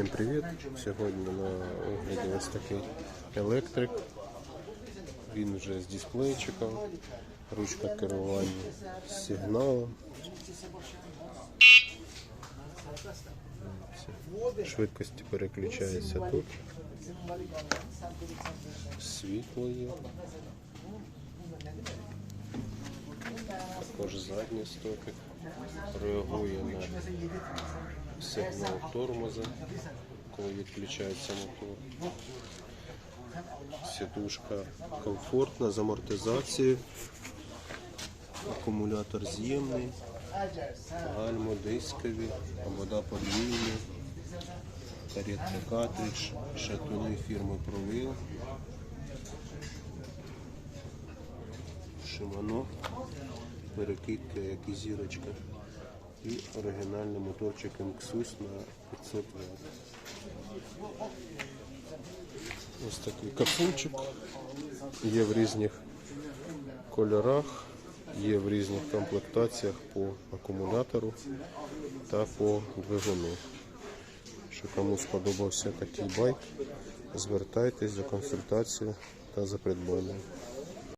Всім привіт! Сьогодні на огляді ось такий електрик. Він вже з дисплейчиком, ручка керування з сигналом. Швидкості переключаються тут. Світло є. Також задні стопи. Реагує на сигнал тормоза, коли відключається мотор. Сідушка комфортна з амортизацією. Акумулятор з'ємний, гальмо дискові, обода подвійні, каретний картридж, шатуни фірми Провил, Шимано, перекидка, як і зірочка і оригінальний моторчик MXUS на 500 Вт. Ось такий капунчик. Є в різних кольорах, є в різних комплектаціях по акумулятору та по двигуну. Що кому сподобався такий байк, звертайтесь за консультацією та за придбанням.